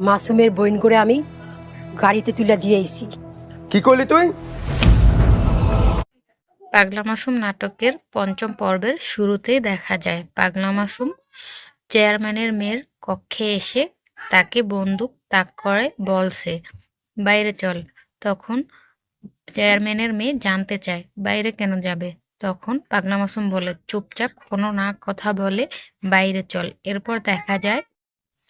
মাসুমের বইন করে আমি গাড়িতে তুলে দিয়ে আইছি। কি করলি তুই? পাগলা মাসুম নাটকের পঞ্চম পর্বের শুরুতেই দেখা যায় পাগলা মাসুম চেয়ারম্যানের মেয়ের কক্ষে এসে তাকে বন্দুক তাক করে বলছে বাইরে চল। তখন চেয়ারম্যানের মেয়ে জানতে চায় বাইরে কেন যাবে? তখন পাগলা মাসুম বলে চুপচাপ কোনো না কথা বলে বাইরে চল। এরপর দেখা যায়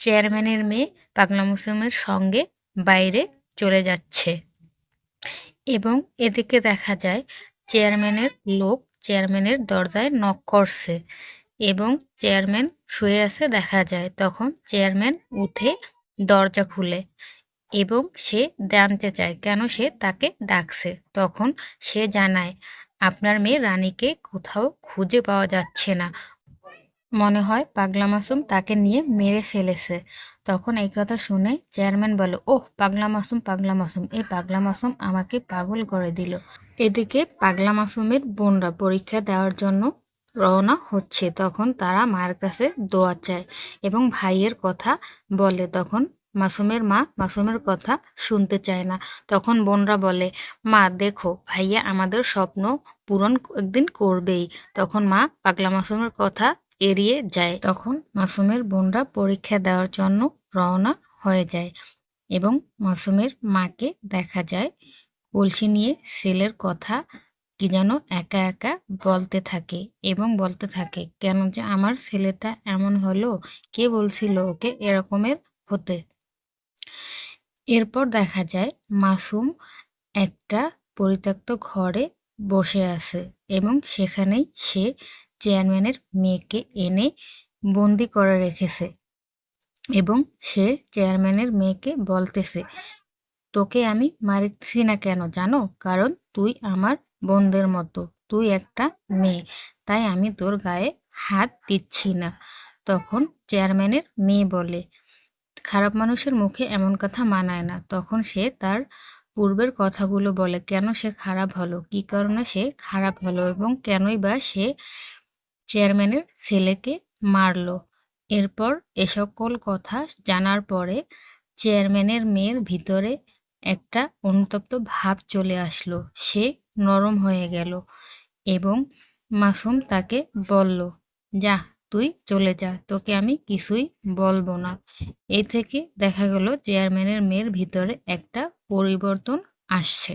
চেয়ারম্যানের মেয়ে পাগলা মাসুমের সঙ্গে বাইরে চলে যাচ্ছে। এবং এদিকে দেখা যায় চেয়ারম্যানের লোক চেয়ারম্যানের দরজায় নক করছে এবং চেয়ারম্যান শুয়ে আছে দেখা যায়। তখন চেয়ারম্যান উঠে দরজা খুলে এবং সে জানতে চায়, কেন সে তাকে ডাকছে? তখন সে জানায়, আপনার মেয়ে রানীকে কোথাও খুঁজে পাওয়া যাচ্ছে না। মনে হয় পাগলা মাসুম তাকে নিয়ে মেরে ফেলেছে। তখন এই কথা শুনে চেয়ারম্যান বলে, ওহ, পাগলা মাসুম পাগলা মাসুম, এই পাগলা মাসুম আমাকে পাগল করে দিল। এদিকে পাগলা মাসুমের বোনরা পরীক্ষা দেওয়ার জন্য রওনা হচ্ছে। তখন তারা মায়ের কাছে দোয়া চায় এবং ভাইয়ের কথা বলে। তখন মাসুমের মা মাসুমের কথা শুনতে চায় না। তখন বোনরা বলে, মা, দেখো, ভাইয়া আমাদের স্বপ্ন পূরণ একদিন করবেই। তখন মা পাগলা মাসুমের কথা এড়িয়ে যায়। তখন মাসুমের বোনরা পরীক্ষা দেওয়ার জন্য রওনা হয়ে যায় এবং মাসুমের মাকে দেখা যায়। কলসি নিয়ে সেলের কথা কি যেন একা একা বলতে থাকে এবং বলতে থাকে, কেন যে আমার ছেলেটা এমন হলো, কে বলছিল ওকে এরকমের হতে? এরপর দেখা যায় মাসুম একটা পরিত্যক্ত ঘরে বসে আছে এবং সেখানেই সে চেয়ারম্যানের মেয়েকে এনে বন্দি করে রেখেছে এবং সে চেয়ারম্যানের মেয়েকে বলতেছে, তোকে আমি মারছি না কেন জানো? কারণ তুই আমার বোনদের মতো, তুই একটা মেয়ে, তাই আমি তোর গায়ে হাত দিচ্ছি না। তখন চেয়ারম্যানের মেয়ে বলে, খারাপ মানুষের মুখে এমন কথা মানায় না। তখন সে তার পূর্বের কথাগুলো বলে, কেন সে খারাপ হলো? কী কারণে সে খারাপ হলো? এবং কেনই বা সে চেয়ারম্যানের ছেলেকে মারলো। এরপর এ সকল কথা জানার পরে চেয়ারম্যানের মেয়ের ভিতরে একটা অনুতপ্ত ভাব চলে আসলো। সে নরম হয়ে গেল এবং মাসুম তাকে বলল, যা, তুই চলে যা, তোকে আমি কিছুই বলব না। এ থেকে দেখা গেল চেয়ারম্যানের মেয়ের ভিতরে একটা পরিবর্তন আসছে।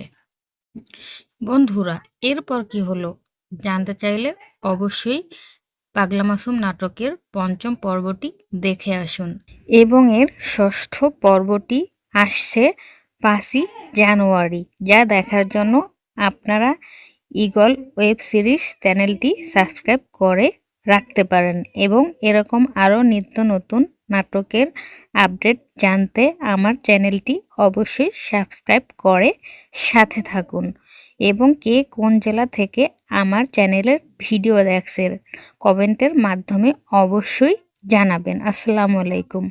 বন্ধুরা, এরপর কি হলো? জানতে চাইলে অবশ্যই পাগলা মাসুম নাটকের পঞ্চম পর্বটি দেখে আসুন। এবং এর ষষ্ঠ পর্বটি আসছে পাঁচই জানুয়ারি, যা দেখার জন্য আপনারা ইগল ওয়েব সিরিজ চ্যানেলটি সাবস্ক্রাইব করে রাখতে পারেন এবং এরকম আরও নিত্য নতুন নাটকের আপডেট জানতে আমার চ্যানেলটি অবশ্যই সাবস্ক্রাইব করে সাথে থাকুন। এবং কে কোন জেলা থেকে আমার চ্যানেলের ভিডিও দেখছেন, কমেন্টের মাধ্যমে অবশ্যই জানাবেন। আসসালামু আলাইকুম।